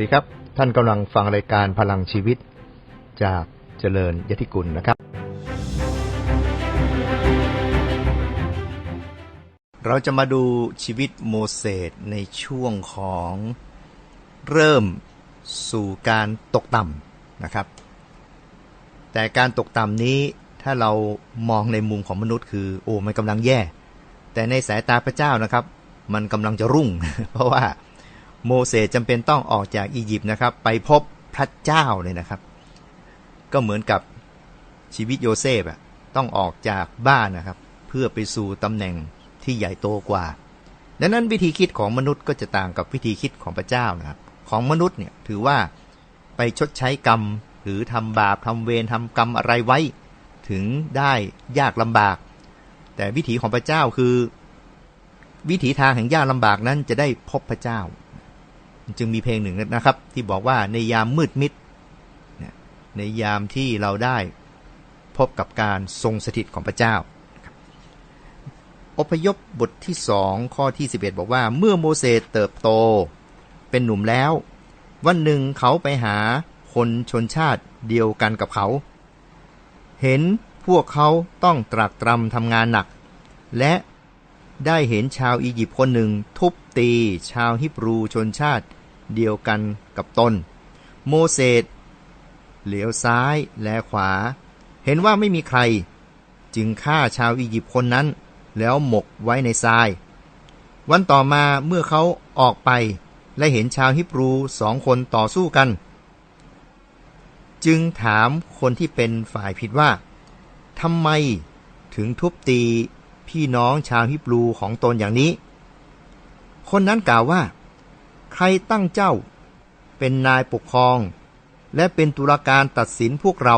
ดีครับ ท่านกำลังฟังรายการพลังชีวิต จากเจริญยติกุลนะครับ เราจะมาดูชีวิตโมเสสในช่วงของเริ่มสู่การตกต่ำนะครับ แต่การตกต่ำนี้ถ้าเรามองในมุมของมนุษย์ คือโอ้มันกำลังแย่ แต่ในสายตาพระเจ้านะครับ มันกำลังจะรุ่ง เพราะว่า โมเสสจำเป็นต้องออกจากอียิปต์นะครับ ไปพบพระเจ้าเลยนะครับ ก็เหมือนกับชีวิตโยเซฟอะต้องออกจากบ้านนะครับ เพื่อไปสู่ตำแหน่งที่ใหญ่โตกว่า ดังนั้นวิธีคิดของมนุษย์ก็จะต่างกับวิธีคิดของพระเจ้านะครับ ของมนุษย์เนี่ยถือว่าไปชดใช้กรรมหรือทำบาปทำเวรทำกรรมอะไรไว้ ถึงได้ยากลำบาก แต่วิถีของพระเจ้าคือ วิถีทางแห่งยากลำบากนั้นจะได้พบพระเจ้า จึงมีเพลงหนึ่งนะครับ ที่บอกว่าในยามมืดมิด ในยามที่เราได้พบกับการทรงสถิตของพระเจ้า อพยพบทที่สองข้อที่ 11 บอกว่า เมื่อโมเสสเติบโตเป็นหนุ่มแล้ว วันหนึ่งเขาไปหาคนชนชาติเดียวกันกับเขา เห็นพวกเขาต้องตรากตรำทำงานหนัก และได้เห็นชาวอียิปต์คนหนึ่งทุบตีชาวฮิบรูชนชาติ เดียวกันกับตน โมเสสเหลียวซ้ายและขวา เห็นว่าไม่มีใคร จึงฆ่าชาวอียิปต์คนนั้น แล้วหมกไว้ในทราย วันต่อมาเมื่อเขาออกไปและเห็นชาวฮิบรูสองคนต่อสู้กัน จึงถามคนที่เป็นฝ่ายผิดว่าทำไมถึงทุบตีพี่น้องชาวฮิบรูของตนอย่างนี้ คนนั้นกล่าวว่า ครตั้งเจ้า เป็นนายปกครอง และเป็นตุลาการตัดสินพวกเรา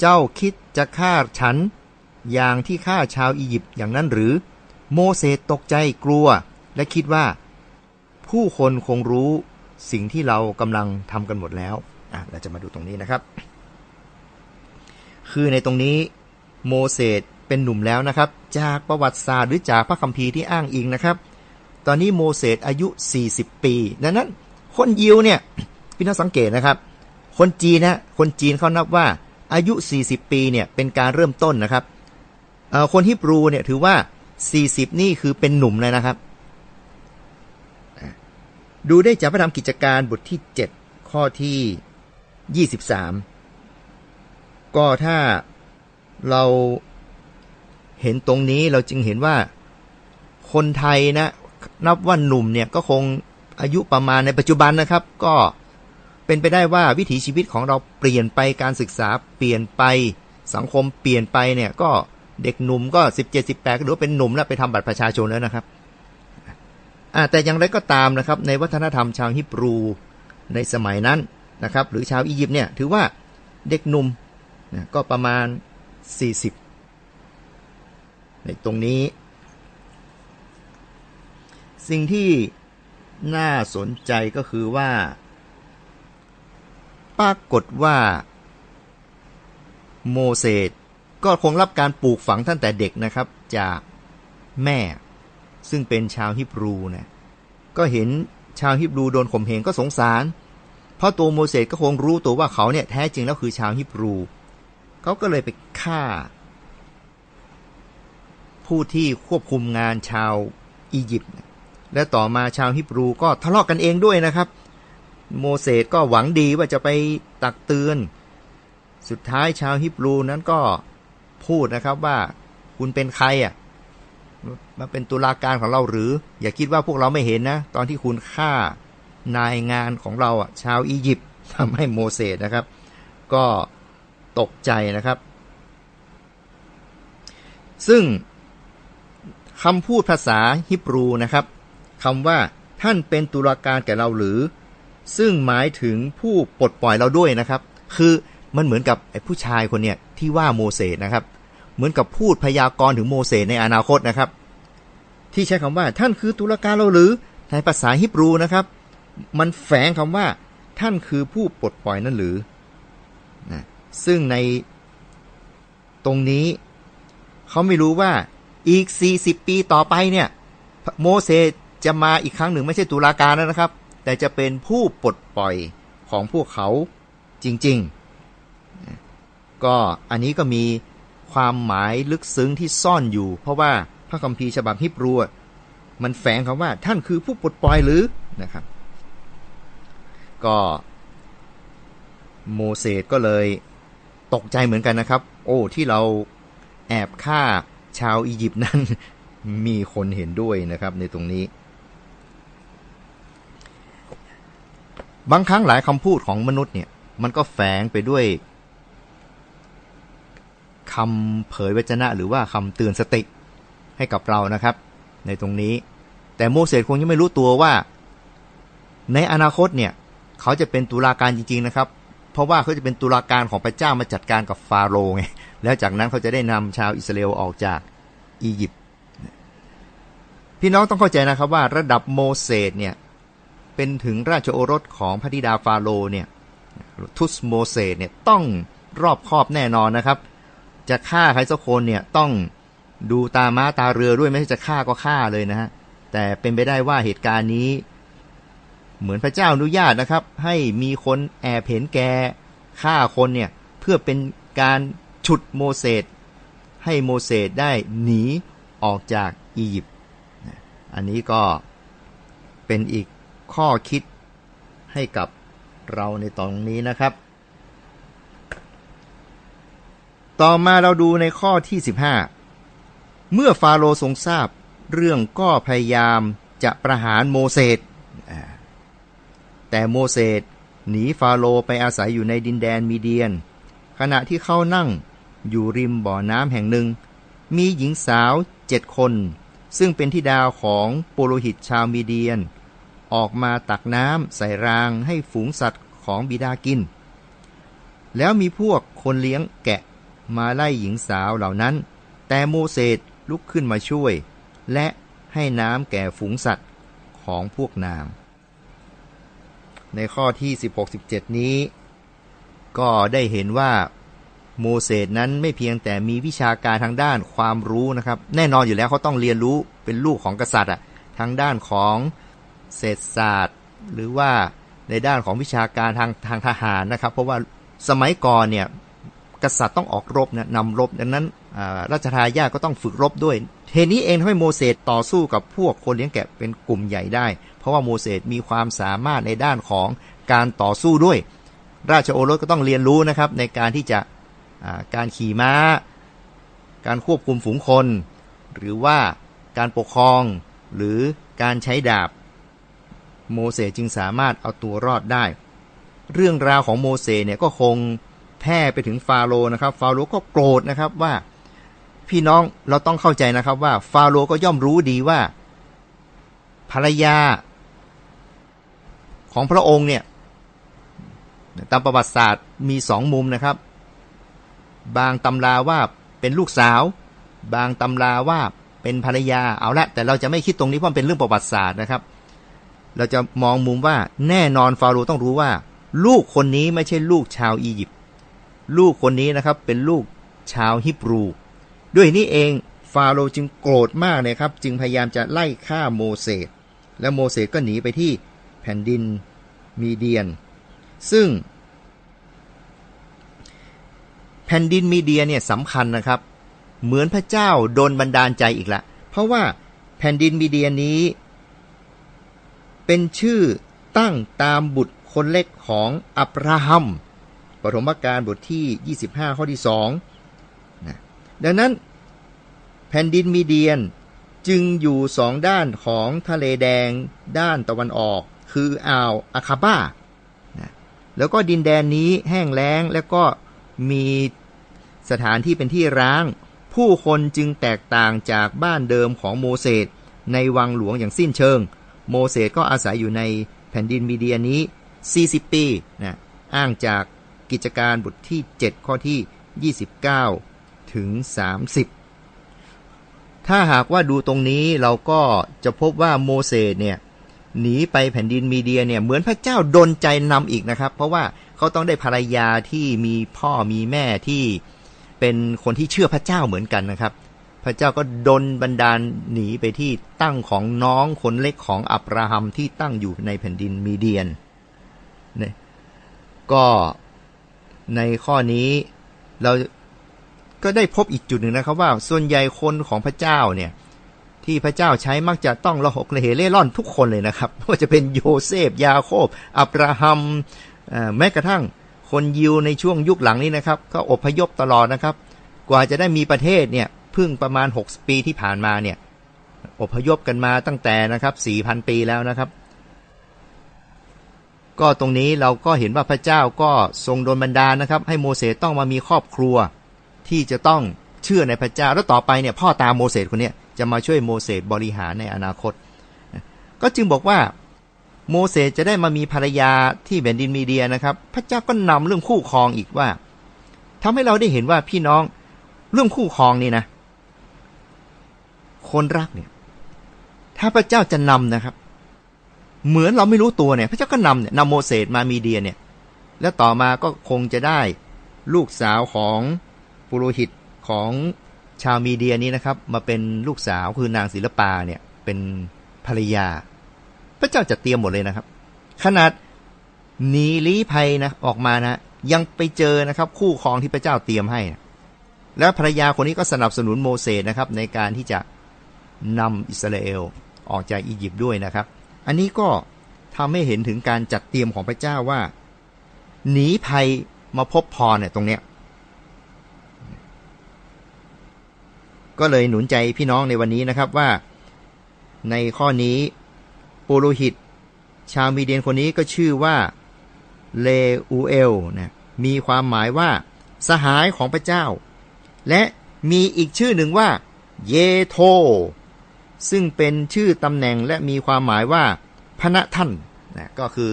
เจ้าคิดจะฆ่าฉัน อย่างที่ฆ่าชาวอียิปต์อย่างนั้นหรือ โมเสสตกใจกลัว และคิดว่า ผู้คนคงรู้สิ่งที่เรากำลังทำกันหมดแล้วอะเราจะมาดูตรงนี้นะครับ คือในตรงนี้โมเสสเป็นหนุ่มแล้วนะครับ จากประวัติศาสตร์หรือจากพระคัมภีร์ที่อ้างอิงนะครับ ตอนนี้โมเสสอายุ 40 ปี ดังนั้น คนยิวเนี่ยพี่น้องสังเกตนะครับ คนจีนนะคนจีนเขานับว่าอายุ 40 ปีเนี่ยเป็นการเริ่มต้นนะครับคนฮิบรูเนี่ยถือว่า 40 นี่คือเป็นหนุ่มเลยนะครับ ดูได้จากพระธรรมกิจการบทที่ 7 ข้อที่ 23 ก็ถ้าเราเห็นตรงนี้เราจึงเห็นว่าคนไทยนะ นับว่าหนุ่มเนี่ยก็คงอายุประมาณในปัจจุบันนะครับ ก็เป็นไปได้ว่าวิถีชีวิตของเราเปลี่ยนไปการศึกษาเปลี่ยนไปสังคมเปลี่ยนไปเนี่ยก็เด็กหนุ่มก็17 18ก็ถือว่าเป็นหนุ่มแล้วไปทำบัตรประชาชนแล้วนะครับแต่อย่างไรก็ตามนะครับ ในวัฒนธรรมชาวฮิบรูในสมัยนั้นนะครับ หรือชาวอียิปต์เนี่ยถือว่าเด็กหนุ่มก็ประมาณ 40 ในตรงนี้ สิ่งที่น่าสนใจก็คือว่า ปรากฏว่า โมเสสก็คงรับการปลูกฝังตั้งแต่เด็กนะครับ จากแม่ ซึ่งเป็นชาวฮิบรูนะก็เห็นชาวฮิบรูโดนข่มเหงก็สงสาร เพราะตัวโมเสสก็คงรู้ตัวว่าเขาเนี่ยแท้จริงแล้วคือชาวฮิบรู เขาก็เลยไปฆ่า ผู้ที่ควบคุมงานชาวอียิปต์ และต่อมาชาวฮิบรูก็ทะเลาะกกันเองด้วยนะครับ โมเสสก็หวังดีว่าจะไปตักเตือน สุดท้ายชาวฮิบรูนั้นก็พูดนะครับว่าคุณเป็นใครอะมาเป็นตุลาการของเราหรือ อย่าคิดว่าพวกเราไม่เห็นนะ ตอนที่คุณฆ่านายงานของเราอะ ชาวอียิปต์ทำให้โมเสสนะครับ ก็ตกใจนะครับ ซึ่งคำพูดภาษาฮิบรูนะครับ คำว่าท่านเป็นตุลาการแก่เราหรือ ซึ่งหมายถึงผู้ปลดปล่อยเราด้วยนะครับ คือมันเหมือนกับไอ้ผู้ชายคนเนี้ยที่ว่าโมเสสนะครับ เหมือนกับพูดพยากรณ์ถึงโมเสสในอนาคตนะครับ ที่ใช้คำว่าท่านคือตุลาการเราหรือในภาษาฮิบรูนะครับ มันแฝงคำว่า ท่านคือผู้ปลดปล่อยนั่นหรือนะซึ่งในตรงนี้เขาไม่รู้ว่าอีก 40 ปีต่อไปเนี่ย โมเสส จะมาอีกครั้งหนึ่งไม่ใช่ตุลาการแล้วนะครับ แต่จะเป็นผู้ปลดปล่อยของพวกเขาจริงๆ ก็อันนี้ก็มีความหมายลึกซึ้งที่ซ่อนอยู่ เพราะว่าพระคัมภีร์ฉบับฮิบรูมันแฝงคำว่าท่านคือผู้ปลดปล่อยหรือนะครับ ก็โมเสสก็เลยตกใจเหมือนกันนะครับ โอ้ที่เราแอบฆ่าชาวอียิปต์นั้นมีคนเห็นด้วยนะครับในตรงนี้ บางครั้งหลายคำพูดของมนุษย์เนี่ย มันก็แฝงไปด้วยคำเผยวจนะ หรือว่าคำเตือนสติให้กับเรานะครับ ในตรงนี้ แต่โมเสสคงยังไม่รู้ตัวว่า ในอนาคตเนี่ย เขาจะเป็นตุลาการจริง ๆนะครับ เพราะว่าเขาจะเป็นตุลาการของพระเจ้ามาจัดการกับฟาโรห์ไงแล้วจากนั้นเขาจะได้นำชาวอิสราเอลออกจากอียิปต์พี่น้องต้องเข้าใจนะครับว่าระดับโมเสสเนี่ย เป็นถึงราชโอรสของพระธิดาฟาโรเนี่ยทุสโมเสสเนี่ยต้องรอบคอบแน่นอนนะครับ จะฆ่าใครสักคนเนี่ยต้องดูตาม้าตาเรือด้วยไม่ใช่จะฆ่าก็ฆ่าเลยนะฮะแต่เป็นไปได้ว่าเหตุการณ์นี้ เหมือนพระเจ้าอนุญาตนะครับ ให้มีคนแอบเห็นแกฆ่าคนเนี่ยเพื่อเป็นการฉุดโมเสสให้โมเสสได้หนีออกจากอียิปต์อันนี้ก็เป็นอีก ข้อคิดให้กับเราในตอนนี้นะครับ ต่อมาเราดูในข้อที่ 15 เมื่อฟาโรห์ทรงทราบเรื่องก็พยายามจะประหารโมเสสแต่โมเสสหนีฟาโรห์ไปอาศัยอยู่ในดินแดนมีเดียน ขณะที่เขานั่งอยู่ริมบ่อน้ำแห่งหนึ่ง มีหญิงสาวเจ็ดคน ซึ่งเป็นที่ดาวของปุโรหิตชาวมีเดียน ออกมาตักน้ำใส่รางให้ฝูงสัตว์ของบิดากิน แล้วมีพวกคนเลี้ยงแกะมาไล่หญิงสาวเหล่านั้น แต่โมเสสลุกขึ้นมาช่วย และให้น้ำแก่ฝูงสัตว์ของพวกนาง ในข้อที่ 16-17 นี้ ก็ได้เห็นว่าโมเสสนั้นไม่เพียงแต่มีวิชาการทางด้านความรู้นะครับ แน่นอนอยู่แล้วเขาต้องเรียนรู้เป็นลูกของกษัตริย์อะทางด้านของ เศรษฐศาสตร์ หรือว่าในด้านของวิชาการทางทางทหารนะครับ เพราะว่าสมัยก่อนเนี่ยกษัตริย์ต้องออกรบนะนำรบดังนั้นราชทายาทก็ต้องฝึกรบด้วยเทนี้เองทำให้โมเสสต่อสู้กับพวกคนเลี้ยงแกะเป็นกลุ่มใหญ่ได้ เพราะว่าโมเสสมีความสามารถในด้านของการต่อสู้ด้วย ราชโอรสก็ต้องเรียนรู้นะครับในการที่จะการขี่ม้า การควบคุมฝูงคน หรือว่าการปกครองหรือการใช้ดาบ โมเสสจึงสามารถเอาตัวรอดได้ เรื่องราวของโมเสสเนี่ยก็คงแพร่ไปถึงฟาโรนะครับ ฟาโรก็โกรธนะครับว่า พี่น้องเราต้องเข้าใจนะครับว่า ฟาโรก็ย่อมรู้ดีว่า ภรรยา ของพระองค์เนี่ยตามประวัติศาสตร์มีสองมุมนะครับ บางตำราว่าเป็นลูกสาว บางตำราว่าเป็นภรรยาเอาละแต่เราจะไม่คิดตรงนี้เพราะเป็นเรื่องประวัติศาสตร์นะครับ เราจะมองมุมว่าแน่นอนฟาโรห์ต้องรู้ว่า ลูกคนนี้ไม่ใช่ลูกชาวอียิปต์ลูกคนนี้นะครับเป็นลูกชาวฮิบรู ด้วยนี้เองฟาโรห์จึงโกรธมากเลยครับ จึงพยายามจะไล่ฆ่าโมเสสและโมเสสก็หนีไปที่แผ่นดินมีเดียน ซึ่ง แผ่นดินมีเดียเนี่ยสำคัญนะครับ เหมือนพระเจ้าโดนบันดาลใจอีกละเพราะว่าแผ่นดินมีเดียนี้ เป็นชื่อตั้งตามบุตรคนเล็กของอับราฮัม ปฐมกาลบทที่ 25 ข้อที่2นะดังนั้นแผ่นดินมีเดียนจึงอยู่สองด้านของทะเลแดงด้านตะวันออก คืออ่าวอาคาบ้านะแล้วก็ดินแดนนี้แห้งแล้งแล้วก็มีสถานที่เป็นที่ร้าง ผู้คนจึงแตกต่างจากบ้านเดิมของโมเสสในวังหลวงอย่างสิ้นเชิง โมเสสก็อาศัยอยู่ในแผ่นดินมีเดียนี้ 40 ปีนะอ้างจากกิจการบทที่ 7 ข้อที่ 29 ถึง 30 ถ้าหากว่าดูตรงนี้เราก็จะพบว่าโมเสสเนี่ยหนีไปแผ่นดินมีเดียเนี่ยเหมือนพระเจ้าดนใจนำอีกนะครับ เพราะว่าเขาต้องได้ภรรยาที่มีพ่อมีแม่ที่เป็นคนที่เชื่อพระเจ้าเหมือนกันนะครับ พระเจ้าก็ดลบันดาลหนีไปที่ตั้งของน้องคนเล็กของอับราฮัมที่ตั้งอยู่ในแผ่นดินมีเดียนเนี่ยก็ในข้อนี้เราก็ได้พบอีกจุดหนึ่งนะครับว่า ส่วนใหญ่คนของพระเจ้าเนี่ยที่พระเจ้าใช้มักจะต้องระหกระเหเล่ร่อนทุกคนเลยนะครับไม่ว่าจะเป็นโยเซฟ ยาโคบ อับราฮัมแม้กระทั่งคนยิวในช่วงยุคหลังนี้นะครับ ก็อพยพตลอดนะครับ กว่าจะได้มีประเทศเนี่ย พิ่งประมาณ 6 ปีที่ผ่านมาเนี่ยอพยพกันมาตั้งแต่นะครับ4,000 ปีแล้วนะครับ ก็ตรงนี้เราก็เห็นว่าพระเจ้าก็ทรงโดนบันดาลนะครับ ให้โมเสสต้องมามีครอบครัวที่จะต้องเชื่อในพระเจ้าแล้วต่อไปเนี่ยพ่อตาโมเสสคนนี้จะมาช่วยโมเสสบริหารในอนาคต ก็จึงบอกว่าโมเสสจะได้มามีภรรยาที่แผ่นดินมีเดียนะครับ พระเจ้าก็นำเรื่องคู่ครองอีกว่าทำให้เราได้เห็นว่าพี่น้องเรื่องคู่ครองนี่นะ คนรักเนี่ย ถ้าพระเจ้าจะนำนะครับ เหมือนเราไม่รู้ตัวเนี่ย พระเจ้าก็นำเนี่ยนำโมเสสมามีเดียเนี่ย แล้วต่อมาก็คงจะได้ลูกสาวของปุโรหิตของชาวมีเดียนี้นะครับ มาเป็นลูกสาวคือนางศิลปาเนี่ย เป็นภรรยา พระเจ้าจะเตรียมหมดเลยนะครับ ขนาดหนีลี้ภัยนะออกมานะยังไปเจอนะครับ คู่ครองที่พระเจ้าเตรียมให้นะแล้วภรรยาคนนี้ก็สนับสนุนโมเสสนะครับ ในการที่จะ นำอิสราเอลออกจากอียิปต์ด้วยนะครับ อันนี้ก็ทำให้เห็นถึงการจัดเตรียมของพระเจ้าว่า หนีภัยมาพบพรเนี่ยตรงเนี้ยก็เลยหนุนใจพี่น้องในวันนี้นะครับว่า ในข้อนี้ปุโรหิต ชาวมีเดียนคนนี้ก็ชื่อว่าเลอูเอลนะมีความหมายว่าสหายของพระเจ้า และมีอีกชื่อหนึ่งว่า เยโท ซึ่งเป็นชื่อตำแหน่งและมีความหมายว่าพระท่านนะก็คือ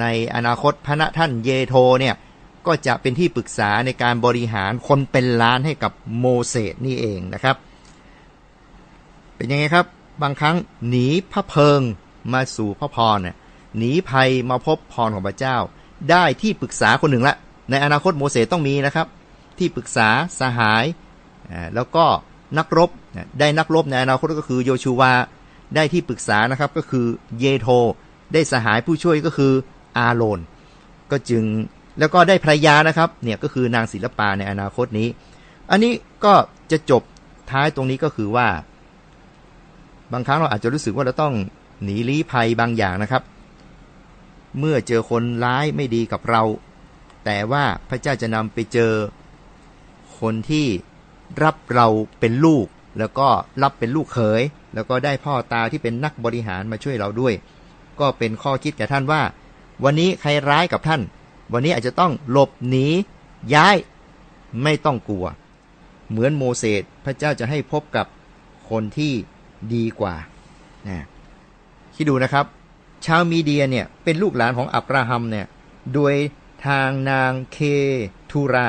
ในอนาคตพระท่านเยโทเนี่ยก็จะเป็นที่ปรึกษาในการบริหารคนเป็นล้านให้กับโมเสสนี่เองนะครับ เป็นยังไงครับ บางครั้งหนีพระเพิงมาสู่พระพรเนี่ยหนีภัยมาพบพรของพระเจ้า ได้ที่ปรึกษาคนหนึ่งละ ในอนาคตโมเสสต้องมีนะครับ ที่ปรึกษาสหาย แล้วก็ นักรบได้นักรบในอนาคตก็คือโยชูวาได้ที่ปรึกษานะครับก็คือเยโทได้สหายผู้ช่วยก็คืออาโลนก็จึงแล้วก็ได้ภรรยานะครับเนี่ยก็คือนางศิลปาในอนาคตนี้ อันนี้ก็จะจบท้ายตรงนี้ก็คือว่า บางครั้งเราอาจจะรู้สึกว่าเราต้องหนีลี้ภัยบางอย่างนะครับ เมื่อเจอคนร้ายไม่ดีกับเรา แต่ว่าพระเจ้าจะนำไปเจอคนที่ รับเราเป็นลูก แล้วก็รับเป็นลูกเขย แล้วก็ได้พ่อตาที่เป็นนักบริหารมาช่วยเราด้วย ก็เป็นข้อคิดแก่ท่านว่า วันนี้ใครร้ายกับท่าน วันนี้อาจจะต้องหลบหนีย้ายไม่ต้องกลัว เหมือนโมเสสพระเจ้าจะให้พบกับคนที่ดีกว่านะคิดดูนะครับ ชาวมีเดียเนี่ยเป็นลูกหลานของอับราฮัมเนี่ยโดยทางนางเคทูรา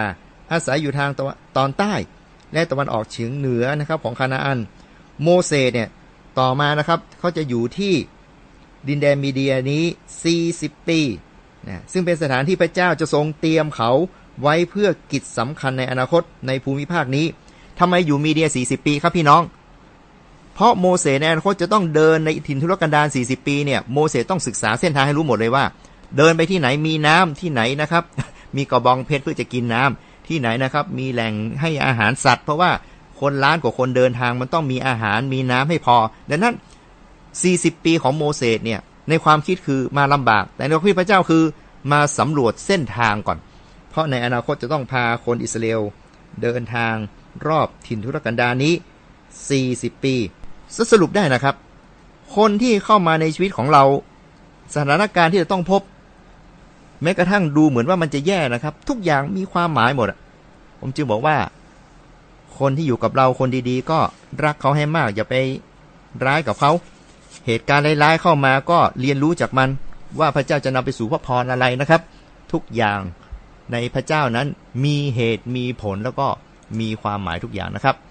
อาศัยอยู่ทางตอนใต้ และตะวันออกเฉียงเหนือนะครับของคานาอัน โมเสสเนี่ยต่อมานะครับเขาจะอยู่ที่ดินแดนมีเดียนี้ 40 ปีนะซึ่งเป็นสถานที่พระเจ้าจะทรงเตรียมเขาไว้เพื่อกิจสำคัญในอนาคตในภูมิภาคนี้ทำไมอยู่มีเดีย 40 ปีครับพี่น้อง เพราะโมเสสในอนาคตจะต้องเดินในถิ่นทุรกันดาร 40 ปีเนี่ยโมเสสต้องศึกษาเส้นทางให้รู้หมดเลยว่า เดินไปที่ไหนมีน้ำที่ไหนนะครับ มีกระบองเพชรเพื่อจะกินน้ำ ที่ไหนนะครับ มีแหล่งให้อาหารสัตว์ เพราะว่าคนล้านกว่าคนเดินทางมันต้องมีอาหารมีน้ำให้พอ ดังนั้น 40 ปีของโมเสสเนี่ยในความคิดคือมาลำบาก แต่ในความคิดพระเจ้าคือมาสำรวจเส้นทางก่อน เพราะในอนาคตจะต้องพาคนอิสราเอลเดินทางรอบถิ่นทุรกันดารนี้ 40 ปีสรุปได้นะครับ คนที่เข้ามาในชีวิตของเรา สถานการณ์ที่จะต้องพบ แม้กระทั่งดูเหมือนว่ามันจะแย่นะครับ ทุกอย่างมีความหมายหมดผมจึงบอกว่า คนที่อยู่กับเราคนดีๆ ก็รักเขาให้มาก อย่าไปร้ายกับเขา เหตุการณ์ร้ายๆเข้ามาก็เรียนรู้จากมัน ว่าพระเจ้าจะนำไปสู่พระพรอะไรนะครับ ทุกอย่างในพระเจ้านั้นมีเหตุมีผลแล้วก็มีความหมายทุกอย่างนะครับ